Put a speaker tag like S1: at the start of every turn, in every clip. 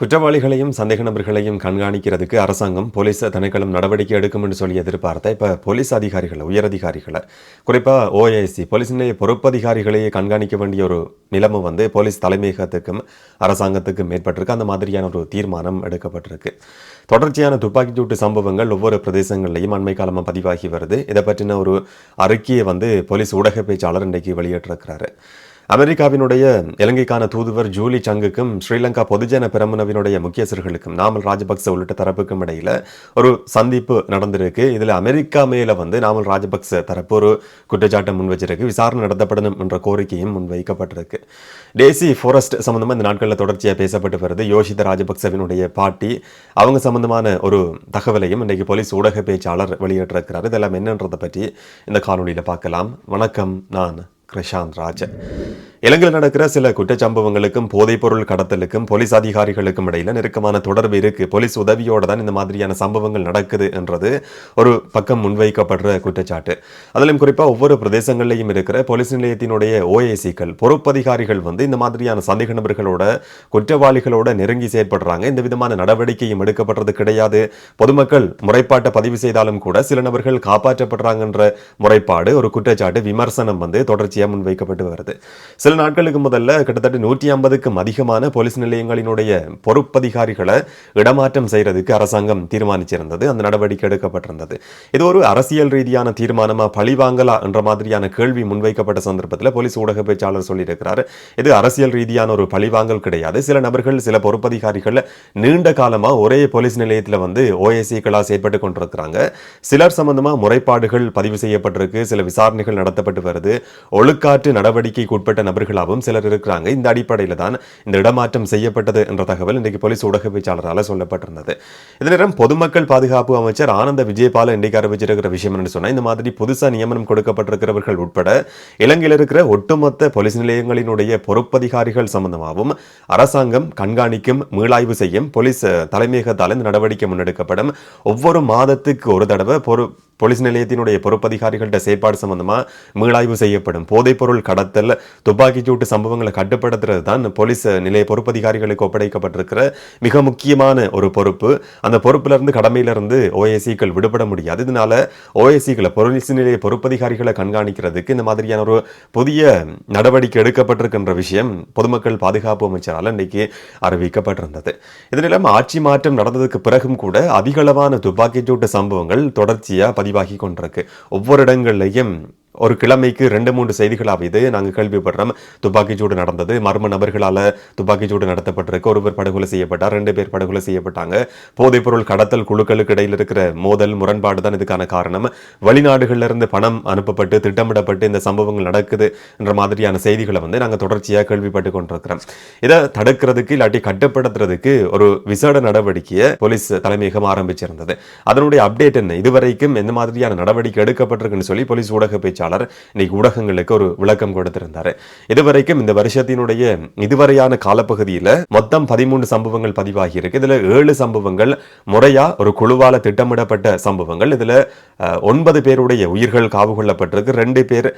S1: குற்றவாளிகளையும் சந்தேக நபர்களையும் கண்காணிக்கிறதுக்கு அரசாங்கம் போலீஸ் திணைக்களம் நடவடிக்கை எடுக்கும் என்று சொல்லி எதிர்பார்த்த இப்போ போலீஸ் அதிகாரிகளை உயரதிகாரிகளை குறிப்பாக ஓஏசி போலீஸ் நிலைய பொறுப்பதிகாரிகளையே கண்காணிக்க வேண்டிய ஒரு நிலைமை வந்து போலீஸ் தலைமையகத்துக்கும் அரசாங்கத்துக்கும் ஏற்பட்டிருக்கு. அந்த மாதிரியான ஒரு தீர்மானம் எடுக்கப்பட்டிருக்கு. தொடர்ச்சியான துப்பாக்கிச்சூட்டு சம்பவங்கள் ஒவ்வொரு பிரதேசங்கள்லையும் அண்மை காலமாக பதிவாகி வருது. இதை பற்றின ஒரு அறிக்கையை வந்து போலீஸ் ஊடக பேச்சாளர் இன்றைக்கு வெளியிட்டிருக்கிறாரு. அமெரிக்காவினுடைய இலங்கைக்கான தூதுவர் ஜூலி சங்குக்கும் ஸ்ரீலங்கா பொதுஜன பெரமுனவினுடைய முக்கியஸ்தர்களுக்கும் நாமல் ராஜபக்ச உள்ளிட்ட தரப்புக்கும் இடையில ஒரு சந்திப்பு நடந்திருக்கு. இதுல அமெரிக்கா மேல வந்து நாமல் ராஜபக்ச தரப்பு ஒரு குற்றச்சாட்டை முன் வச்சிருக்கு. விசாரணை நடத்தப்படணும் என்ற கோரிக்கையும் முன்வைக்கப்பட்டிருக்கு டேசி ஃபாரஸ்ட் சம்பந்தமா இந்த நாட்களில் தொடர்ச்சியாக பேசப்பட்டு வருது. யோஷித ராஜபக்சவினுடைய பாட்டி அவங்க சம்பந்தமான ஒரு தகவலையும் இன்றைக்கு போலீஸ் ஊடக பேச்சாளர் வெளியிட்டிருக்கிறார். இதெல்லாம் என்னன்றதை பற்றி இந்த காணொலியில் பார்க்கலாம். வணக்கம் நான் கிருஷாந்த் ராஜ். இலங்கையில் நடக்கிற சில குற்றச்சம்பவங்களுக்கும் போதைப்பொருள் கடத்தலுக்கும் போலீஸ் அதிகாரிகளுக்கும் இடையில நெருக்கமான தொடர்பு இருக்கு. போலீஸ் உதவியோட தான் இந்த மாதிரியான சம்பவங்கள் நடக்குது என்றது ஒரு பக்கம் முன்வைக்கப்படுற குற்றச்சாட்டு. அதிலும் குறிப்பா ஒவ்வொரு பிரதேசங்கள்லையும் இருக்கிற போலீஸ் நிலையத்தினுடைய ஓஏசிக்கள் பொறுப்பதிகாரிகள் வந்து இந்த மாதிரியான சந்தேக நபர்களோட குற்றவாளிகளோட நெருங்கி செயற்படுறாங்க. இந்த விதமான நடவடிக்கையும் எடுக்கப்படுறது கிடையாது. பொதுமக்கள் முறைப்பாட்டை பதிவு செய்தாலும் கூட சில நபர்கள் காப்பாற்றப்படுறாங்கன்ற முறைப்பாடு ஒரு குற்றச்சாட்டு விமர்சனம் வந்து தொடர்ச்சி தொடர்ச்சியா முன்வைக்கப்பட்டு வருது. சில நாட்களுக்கு முதல்ல கிட்டத்தட்ட நூற்றி ஐம்பதுக்கும் அதிகமான போலீஸ் நிலையங்களினுடைய பொறுப்பதிகாரிகளை இடமாற்றம் செய்கிறதுக்கு அரசாங்கம் தீர்மானிச்சிருந்தது. அந்த நடவடிக்கை எடுக்கப்பட்டிருந்தது. இது ஒரு அரசியல் ரீதியான தீர்மானமாக பழிவாங்கலா என்ற மாதிரியான கேள்வி முன்வைக்கப்பட்ட சந்தர்ப்பத்தில் போலீஸ் ஊடக பேச்சாளர் சொல்லியிருக்கிறார். இது அரசியல் ரீதியான ஒரு பழிவாங்கல் கிடையாது. சில நபர்கள் சில பொறுப்பதிகாரிகள் நீண்ட காலமாக ஒரே போலீஸ் நிலையத்தில் வந்து ஓஎஸ்சிக்களாக செயற்பட்டு கொண்டிருக்கிறாங்க. சிலர் சம்பந்தமாக முறைப்பாடுகள் பதிவு செய்யப்பட்டிருக்கு. சில விசாரணைகள் நடத்தப்பட்டு வருது. ஒழு ஒழுக்காற்று நடவடிக்கைக்கு உட்பட்ட நபர்களாகவும் சிலர் இருக்கிறாங்க. இந்த அடிப்படையில் தான் இந்த இடமாற்றம் செய்யப்பட்டது என்ற தகவல் இன்றைக்கு போலீஸ் ஊடக பேச்சாளரால் சொல்லப்பட்டிருந்தது. இதே நேரம் பொதுமக்கள் பாதுகாப்பு அமைச்சர் ஆனந்த விஜயபால இன்றைக்கு அறிவிச்சிருக்கிற விஷயம் என்று சொன்னால் இந்த மாதிரி புதுசாக நியமனம் கொடுக்கப்பட்டிருக்கிறவர்கள் உட்பட இலங்கையில் இருக்கிற ஒட்டுமொத்த போலீஸ் நிலையங்களினுடைய பொறுப்பதிகாரிகள் சம்பந்தமாகவும் அரசாங்கம் கண்காணிக்கும் மீளாய்வு செய்யும் போலீஸ் தலைமையகத்தால் இந்த நடவடிக்கை முன்னெடுக்கப்படும். ஒவ்வொரு மாதத்துக்கு ஒரு தடவை பொறு போலீஸ் நிலையத்தினுடைய பொறுப்பதிகாரிகள்கிட்ட செயற்பாடு சம்பந்தமாக மீளாய்வு செய்யப்படும். போதைப்பொருள் கடத்தல் துப்பாக்கிச்சூட்டு சம்பவங்களை கட்டுப்படுத்துறது தான் போலீஸ் நிலைய பொறுப்பதிகாரிகளுக்கு ஒப்படைக்கப்பட்டிருக்கிற மிக முக்கியமான ஒரு பொறுப்பு. அந்த பொறுப்பிலிருந்து கடமையிலிருந்து ஓஎஸ்சிக்கள் ஓஏசிக்கள் விடுபட முடியாது. இதனால ஓஏசிக்களை போலீஸ் நிலைய பொறுப்பதிகாரிகளை கண்காணிக்கிறதுக்கு இந்த மாதிரியான ஒரு புதிய நடவடிக்கை எடுக்கப்பட்டிருக்கின்ற விஷயம் பொதுமக்கள் பாதுகாப்பு அமைச்சரால் இன்னைக்கு அறிவிக்கப்பட்டிருந்தது. இதனிலும் ஆட்சி மாற்றம் நடந்ததுக்கு பிறகும் கூட அதிகளவான துப்பாக்கிச்சூட்டு சம்பவங்கள் தொடர்ச்சியாக பதிவு பதிவாகி கொண்டிருக்கு. ஒவ்வொரு இடங்கள்லையும் ஒரு கிழமைக்கு ரெண்டு மூன்று செய்திகளாவது நாங்கள் கேள்விப்படுறோம். துப்பாக்கிச்சூடு நடந்தது. மர்ம நபர்களால் துப்பாக்கிச்சூடு நடத்தப்பட்டிருக்கு. ஒருவர் படுகொலை செய்யப்பட்டார். ரெண்டு பேர் படுகொலை செய்யப்பட்டாங்க. போதைப்பொருள் கடத்தல் குழுக்களுக்கு இடையில் இருக்கிற மோதல் முரண்பாடு தான் இதுக்கான காரணம். வெளிநாடுகளிலிருந்து பணம் அனுப்பப்பட்டு திட்டமிடப்பட்டு இந்த சம்பவங்கள் நடக்குது என்ற மாதிரியான செய்திகளை வந்து நாங்கள் தொடர்ச்சியாக கேள்விப்பட்டு கொண்டிருக்கிறோம். இதை தடுக்கிறதுக்கு இல்லாட்டி கட்டுப்படுத்துறதுக்கு ஒரு விசேட நடவடிக்கையை போலீஸ் தலைமையகம் ஆரம்பிச்சிருந்தது. அதனுடைய அப்டேட் என்ன? இதுவரைக்கும் எந்த மாதிரியான நடவடிக்கை எடுக்கப்பட்டிருக்குன்னு சொல்லி போலீஸ் ஊடக பேச்சாளர் இன்னைக்கு ஊடகங்களுக்கு ஒரு விளக்கம் கொடுத்திருந்தார். இதுவரைக்கும் இந்த வருஷத்தினுடைய இதுவரையான காலப்பகுதியில் மொத்தம் பதிமூன்று சம்பவங்கள் பதிவாகி இருக்கு. இதில் ஏழு சம்பவங்கள் முறையா ஒரு குழுவால திட்டமிடப்பட்ட சம்பவங்கள். இதில் ஒன்பது பேருடைய உயிர்கள் காவு கொள்ளப்பட்டிருக்கு ரெண்டு பேர்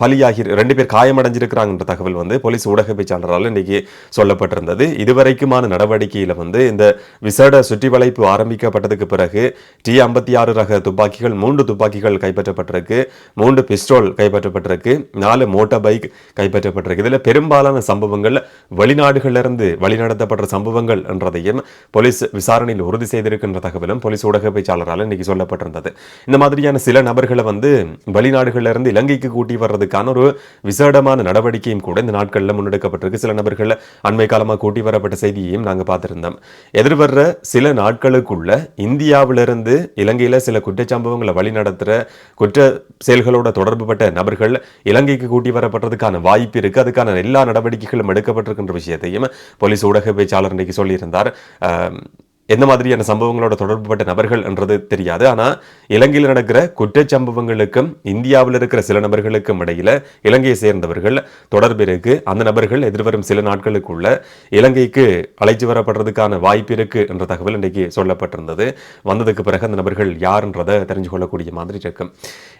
S1: பலியாகி ரெண்டு பேர் காயமடைஞ்சிருக்கிறாங்கன்ற தகவல் வந்து போலீஸ் ஊடக பேச்சாளரால் இன்னைக்கு சொல்லப்பட்டிருந்தது. இதுவரைக்குமான நடவடிக்கையில் வந்து இந்த விசேட சுற்றி வளைப்பு ஆரம்பிக்கப்பட்டதுக்கு பிறகு டி ஐம்பத்தி ஆறு ரக துப்பாக்கிகள் மூன்று துப்பாக்கிகள் கைப்பற்றப்பட்டிருக்கு. மூன்று மூன்று பிஸ்டோல் கைப்பற்றப்பட்டிருக்கு. நாலு மோட்டார் பைக் கைப்பற்றப்பட்டிருக்கு. இதில் பெரும்பாலான சம்பவங்கள் வெளிநாடுகளிலிருந்து வழிநடத்தப்பட்ட சம்பவங்கள் என்றதையும் போலீஸ் விசாரணையில் உறுதி செய்திருக்கின்ற தகவலும் போலீஸ் ஊடக பேச்சாளரால் இன்னைக்கு சொல்லப்பட்டிருந்தது. இந்த மாதிரியான சில நபர்களை வந்து வெளிநாடுகளிலிருந்து இலங்கைக்கு கூட்டி வர்றதுக்கான ஒரு விசேடமான நடவடிக்கையும் கூட இந்த நாட்களில் முன்னெடுக்கப்பட்டிருக்கு. சில நபர்கள் அண்மை காலமாக கூட்டி வரப்பட்ட செய்தியையும் நாங்கள் பார்த்துருந்தோம். எதிர்வர்ற சில நாட்களுக்குள்ள இந்தியாவிலிருந்து இலங்கையில் சில குற்றச்சம்பவங்களை வழிநடத்துகிற குற்ற செயல்களோட தொடர்புபட்ட நபர்கள் இலங்கைக்கு கூட்டி வரப்பட்டதுக்கான வாய்ப்பு இருக்கு. அதுக்கான எல்லா நடவடிக்கைகளும் எடுக்கப்பட்டிருக்கின்ற விஷயத்தையும் போலீஸ் ஊடக பேச்சாளர் இன்னைக்கு சொல்லியிருந்தார். எந்த மாதிரியான சம்பவங்களோட தொடர்புபட்ட நபர்கள் என்றது தெரியாது. ஆனா இலங்கையில் நடக்கிற குற்றச்சம்பவங்களுக்கும் இந்தியாவில் இருக்கிற சில நபர்களுக்கும் இடையில இலங்கையை சேர்ந்தவர்கள் தொடர்பு இருக்கு. அந்த நபர்கள் எதிர்வரும் சில நாட்களுக்குள்ள இலங்கைக்கு அழைச்சி வரப்படுறதுக்கான வாய்ப்பு இருக்கு என்ற தகவல் இன்றைக்கு சொல்லப்பட்டிருந்தது. வந்ததுக்கு பிறகு அந்த நபர்கள் யாருன்றதை தெரிஞ்சு கொள்ளக்கூடிய மாதிரி இருக்கும்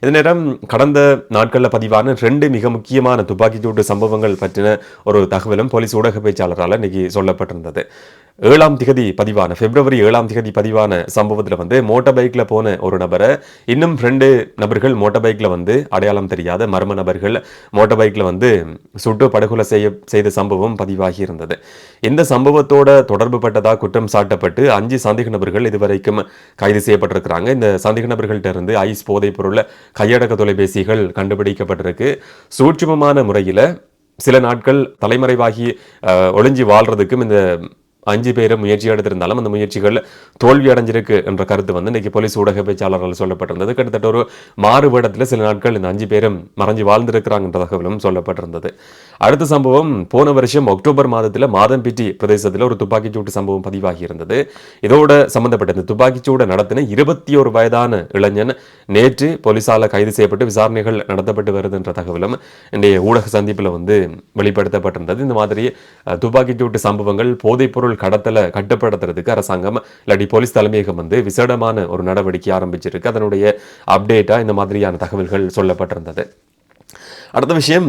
S1: இதே நேரம் கடந்த நாட்களில் பதிவான ரெண்டு மிக முக்கியமான துப்பாக்கிச்சூட்டு சம்பவங்கள் பற்றின ஒரு தகவலும் போலீஸ் ஊடக பேச்சாளரால் இன்னைக்கு சொல்லப்பட்டிருந்தது. ஏழாம் திகதி பதிவான பிப்ரவரி ஏழாம் திகதி பதிவான சம்பவத்தில் வந்து மோட்டார் பைக்கில் போன ஒரு நபரை இன்னும் ரெண்டு நபர்கள் மோட்டார் பைக்கில் வந்து அடையாளம் தெரியாத மர்ம நபர்கள் மோட்டார் பைக்கில் வந்து சுட்டு படுகொலை செய்ய செய்த சம்பவம் பதிவாகி இருந்தது இந்த சம்பவத்தோட தொடர்பு பட்டதாக குற்றம் சாட்டப்பட்டு அஞ்சு சந்தேக நபர்கள் இதுவரைக்கும் கைது செய்யப்பட்டிருக்கிறாங்க. இந்த சந்தேக நபர்கள்ட்ட இருந்து ஐஸ் போதைப் பொருள் கையடக்க தொலைபேசிகள் கண்டுபிடிக்கப்பட்டிருக்கு. சூட்சமமான முறையில் சில நாட்கள் தலைமறைவாகி ஒளிஞ்சி வாழ்கிறதுக்கும் வாழ்றதுக்கும் இந்த அஞ்சு பேரை முயற்சி எடுத்திருந்தாலும் அந்த முயற்சிகள் தோல்வி அடைஞ்சிருக்கு என்ற கருத்து வந்து இன்றைக்கி போலீஸ் ஊடக பேச்சாளர்கள் சொல்லப்பட்டிருந்தது. கிட்டத்தட்ட ஒரு மாறுபடத்தில் சில நாட்கள் இந்த அஞ்சு பேரும் மறைஞ்சு வாழ்ந்திருக்கிறாங்கன்ற தகவலும் சொல்லப்பட்டிருந்தது. அடுத்த சம்பவம் போன வருஷம் அக்டோபர் மாதத்தில் மாதம்பிட்டி பிரதேசத்தில் ஒரு துப்பாக்கிச்சூட்டு சம்பவம் பதிவாகி இருந்தது இதோட சம்பந்தப்பட்ட இந்த துப்பாக்கிச்சூடு நடத்தின இருபத்தி ஒரு வயதான இளைஞன் நேற்று போலீஸால் கைது செய்யப்பட்டு விசாரணைகள் நடத்தப்பட்டு வருதுன்ற தகவலும் இன்றைய ஊடக சந்திப்பில் வந்து வெளிப்படுத்தப்பட்டிருந்தது. இந்த மாதிரி துப்பாக்கிச்சூட்டு சம்பவங்கள் போதைப்பொருள் கடத்தலை கட்டுப்படுத்துறதுக்கு அரசாங்கம் இல்லாட்டி போலீஸ் தலைமையகம் வந்து விசேடமான ஒரு நடவடிக்கை ஆரம்பிச்சிருக்கு. அதனுடைய அப்டேட்டா இந்த மாதிரியான தகவல்கள் சொல்லப்பட்டிருந்தது. அடுத்த விஷயம்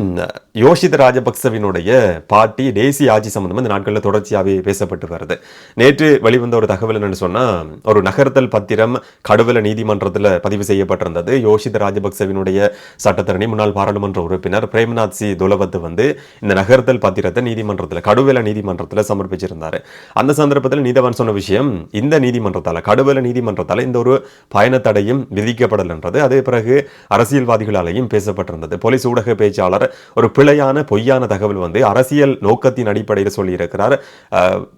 S1: யோஷித ராஜபக்சவினுடைய பாட்டி தேசிய ஆட்சி சம்பந்தமாக இந்த நாட்களில் தொடர்ச்சியாகவே பேசப்பட்டு வருது. நேற்று வெளிவந்த ஒரு தகவல் என்னன்னு சொன்னா ஒரு நகர்த்தல் பத்திரம் கடுவல நீதிமன்றத்தில் பதிவு செய்யப்பட்டிருந்தது. யோஷித ராஜபக்சவினுடைய சட்டத்தரணி முன்னாள் பாராளுமன்ற உறுப்பினர் பிரேம்நாத் சி துலவத்து வந்து இந்த நகர்த்தல் பத்திரத்தை நீதிமன்றத்தில் கடுவல நீதிமன்றத்தில் சமர்ப்பிச்சிருந்தாரு. அந்த சந்தர்ப்பத்தில் நீதவான் சொன்ன விஷயம் இந்த நீதிமன்றத்தால கடுவல நீதிமன்றத்தால இந்த ஒரு பயணத்தடையும் விதிக்கப்படல் என்றது அதே பிறகு அரசியல்வாதிகளாலையும் பேசப்பட்டிருந்தது. போலீஸ் ஊடக பேச்சாளர் ஒரு பிழையான பொய்யான தகவல் வந்து அரசியல் நோக்கத்தின் அடிப்படையில் சொல்லியிருக்கிறார்.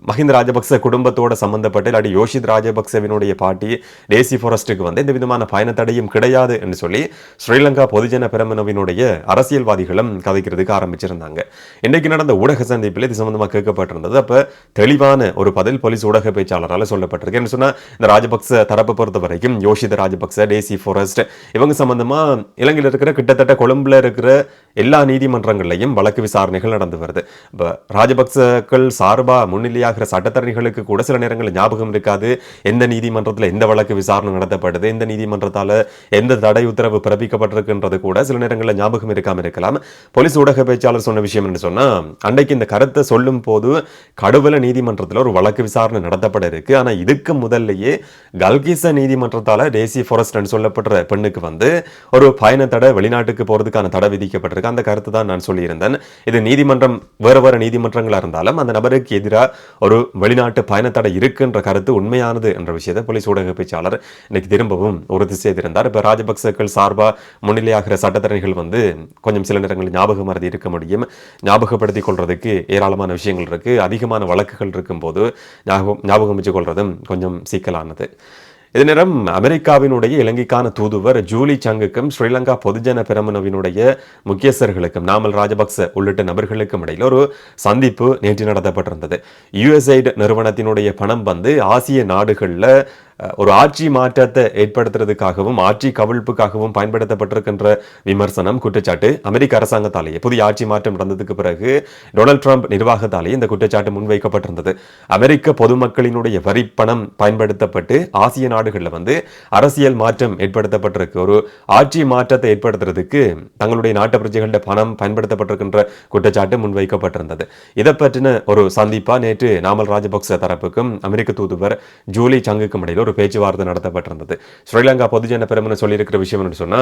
S1: மஹிந்த ராஜபக்ச குடும்பத்தோட சம்பந்தப்பட்ட இல்லாட்டி யோஷித் ராஜபக்சவினுடைய பாட்டி டேசி ஃபாரஸ்ட்டுக்கு வந்து எந்த விதமான பயணத்தடையும் கிடையாது என்று சொல்லி ஸ்ரீலங்கா பொதுஜன பெரமனவினுடைய அரசியல்வாதிகளும் கதைக்கிறதுக்கு ஆரம்பிச்சிருந்தாங்க. இன்றைக்கு நடந்த ஊடக சந்திப்பில் இது சம்பந்தமாக கேட்கப்பட்டிருந்தது. அப்ப தெளிவான ஒரு பதில் போலீஸ் ஊடக பேச்சாளரால் சொல்லப்பட்டிருக்கு. என்று சொன்னா இந்த ராஜபக்ச தரப்பு பொறுத்த வரைக்கும் யோஷித ராஜபக்ச டேசி ஃபாரஸ்ட் இவங்க சம்பந்தமாக இலங்கையில் இருக்கிற கிட்டத்தட்ட கொழும்புல இருக்கிற எல்லா நீதிமன்றங்கள்லையும் வழக்கு விசாரணைகள் நடந்து வருது. இப்போ ராஜபக்சக்கள் சார்பாக முன்னிலையாகிற சட்டத்தரணிகளுக்கு கூட சில நேரங்களில் ஞாபகம் இருக்காது. எந்த நீதிமன்றத்தில் எந்த வழக்கு விசாரணை நடத்தப்படுது எந்த நீதிமன்றத்தால் எந்த தடை உத்தரவு பிறப்பிக்கப்பட்டிருக்குன்றது கூட சில நேரங்களில் ஞாபகம் இருக்காமல் இருக்கலாம். போலீஸ் ஊடக பேச்சாளர் சொன்ன விஷயம் என்று சொன்னால் அன்றைக்கு இந்த கருத்தை சொல்லும் போது கடுவல நீதிமன்றத்தில் ஒரு வழக்கு விசாரணை நடத்தப்பட இருக்கு. ஆனால் இதுக்கு முதல்லையே கல்கிச நீதிமன்றத்தால் தேசிய ஃபாரஸ்ட் சொல்லப்படுற பெண்ணுக்கு வந்து ஒரு பயண தடை வெளிநாட்டுக்கு போகிறதுக்கான தடை விதிக்க தெரிவிக்கப்பட்டிருக்கு. அந்த கருத்து தான் நான் சொல்லியிருந்தேன். இது நீதிமன்றம் வேறு வேறு நீதிமன்றங்களாக இருந்தாலும் அந்த நபருக்கு எதிராக ஒரு வெளிநாட்டு பயணத்தடை இருக்குன்ற கருத்து உண்மையானது என்ற விஷயத்தை போலீஸ் ஊடக பேச்சாளர் இன்னைக்கு திரும்பவும் உறுதி செய்திருந்தார். இப்போ ராஜபக்சக்கள் சார்பாக முன்னிலையாகிற சட்டத்தரணிகள் வந்து கொஞ்சம் சில நேரங்களில் ஞாபகம் மறதி இருக்க முடியும். ஞாபகப்படுத்திக் கொள்றதுக்கு ஏராளமான விஷயங்கள் இருக்கு. அதிகமான வழக்குகள் இருக்கும்போது ஞாபகம் ஞாபகம் வச்சு கொள்றதும் கொஞ்சம் சிக்கலானது. இதே நேரம் அமெரிக்காவினுடைய இலங்கைக்கான தூதுவர் ஜூலி சங்குக்கும் ஸ்ரீலங்கா பொதுஜன பெரமுனவினுடைய முக்கியஸ்தர்களுக்கும் நாமல் ராஜபக்ச உள்ளிட்ட நபர்களுக்கும் இடையில் ஒரு சந்திப்பு நேற்று நடத்தப்பட்டிருந்தது. யுஎஸ்ஐடு நிறுவனத்தினுடைய பணம் வந்து ஆசிய நாடுகளில் ஒரு ஆட்சி மாற்றத்தை ஏற்படுத்துறதுக்காகவும் ஆட்சி கவிழ்ப்புக்காகவும் பயன்படுத்தப்பட்டிருக்கின்ற விமர்சனம் குற்றச்சாட்டு அமெரிக்க அரசாங்கத்தாலேயே புதிய ஆட்சி மாற்றம் நடந்ததுக்கு பிறகு டொனால்ட் ட்ரம்ப் நிர்வாகத்தாலேயே இந்த குற்றச்சாட்டு முன்வைக்கப்பட்டிருந்தது. அமெரிக்க பொதுமக்களினுடைய வரி பணம் பயன்படுத்தப்பட்டு ஆசிய நாடுகளில் வந்து அரசியல் மாற்றம் ஏற்படுத்தப்பட்டிருக்கு. ஒரு ஆட்சி மாற்றத்தை ஏற்படுத்துறதுக்கு தங்களுடைய நாட்டு பிரஜைகளோட பணம் பயன்படுத்தப்பட்டிருக்கின்ற குற்றச்சாட்டு முன்வைக்கப்பட்டிருந்தது. இதை பற்றின ஒரு சந்திப்பா நேற்று நாமல் ராஜபக்ச தரப்புக்கும் அமெரிக்க தூதுவர் ஜூலி சங்குக்கும் இடையில் ஒரு பேச்சுவார்த்தை நடத்தப்பட்டிருந்தது. ஸ்ரீலங்கா பொதுஜன பெருமனை சொல்லியிருக்கிற விஷயம் என்று சொன்னா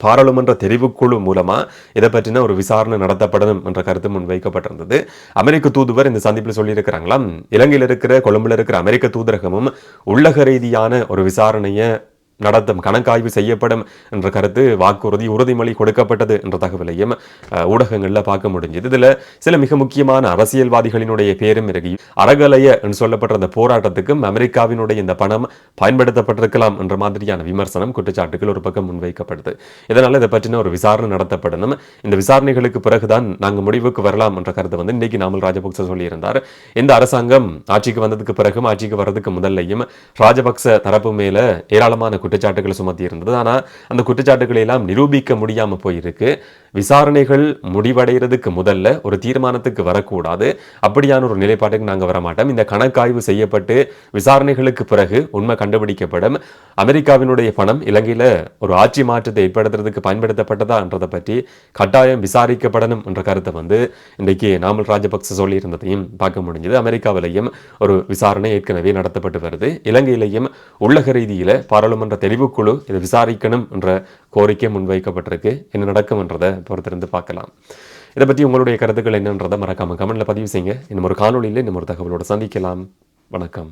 S1: பாராளுமன்ற தெரிவுக்குழு மூலமா இதை பற்றின ஒரு விசாரணை நடத்தப்படணும் என்ற கருத்து முன்வைக்கப்பட்டிருந்தது அமெரிக்க தூதுவர் இந்த சந்திப்பில் சொல்லியிருக்கிறாங்களாம் இலங்கையில் இருக்கிற கொழும்புல இருக்கிற அமெரிக்க தூதரகமும் உள்ளக ரீதியான ஒரு விசாரணையை நடத்தும் கணக்காய்வு செய்யப்படும் என்ற கருத்து வாக்குறுதி உறுதிமொழி கொடுக்கப்பட்டது என்ற தகவலையும் ஊடகங்களில் பார்க்க முடிஞ்சது. இதுல சில மிக முக்கியமான அரசியல்வாதிகளினுடைய பேரும் இருக்கு. அறகலைய என்று சொல்லப்பட்ட அந்த போராட்டத்துக்கும் அமெரிக்காவினுடைய இந்த பணம் பயன்படுத்தப்பட்டிருக்கலாம் என்ற மாதிரியான விமர்சனம் குற்றச்சாட்டுகள் ஒரு பக்கம் முன்வைக்கப்படுது. இதனால் இதை பற்றின ஒரு விசாரணை நடத்தப்படணும். இந்த விசாரணைகளுக்கு பிறகுதான் நாங்கள் முடிவுக்கு வரலாம் என்ற கருத்தை வந்து இன்னைக்கு நாமல் ராஜபக்ச சொல்லியிருந்தார். இந்த அரசாங்கம் ஆட்சிக்கு வந்ததுக்கு பிறகும் ஆட்சிக்கு வர்றதுக்கு முதல்லையும் ராஜபக்ச தரப்பு மேல ஏராளமான குற்றச்சாட்டுகளை சுமத்தி இருந்தது ஆனால் அந்த குற்றச்சாட்டுகளை எல்லாம் நிரூபிக்க முடியாமல் போயிருக்கு. விசாரணைகள் முடிவடைகிறதுக்கு முதல்ல ஒரு தீர்மானத்துக்கு வரக்கூடாது. அப்படியான ஒரு நிலைப்பாட்டுக்கு நாங்கள் வரமாட்டோம். இந்த கணக்காய்வு செய்யப்பட்டு விசாரணைகளுக்கு பிறகு உண்மை கண்டுபிடிக்கப்படும். அமெரிக்காவினுடைய பணம் இலங்கையில் ஒரு ஆட்சி மாற்றத்தை ஏற்படுத்துறதுக்கு பயன்படுத்தப்பட்டதான்றதை பற்றி கட்டாயம் விசாரிக்கப்படணும் என்ற கருத்தை வந்து இன்றைக்கு நாமல் ராஜபக்ச சொல்லியிருந்ததையும் பார்க்க முடிஞ்சது. அமெரிக்காவிலையும் ஒரு விசாரணை ஏற்கனவே நடத்தப்பட்டு வருது. இலங்கையிலையும் உள்ளக ரீதியில் பாராளுமன்ற தெரிவுக்குழு இதை விசாரிக்கணும் என்ற கோரிக்கை முன்வைக்கப்பட்டிருக்கு. என்ன நடக்கும்ன்றதை பொறுத்திருந்து பார்க்கலாம். இதை பற்றி உங்களுடைய கருத்துக்கள் என்னன்றதை மறக்காமல் கமெண்டில் பதிவு செய்யுங்க. இன்னும் ஒரு காணொலியில் இன்னும் ஒரு தகவலோடு சந்திக்கலாம். வணக்கம்.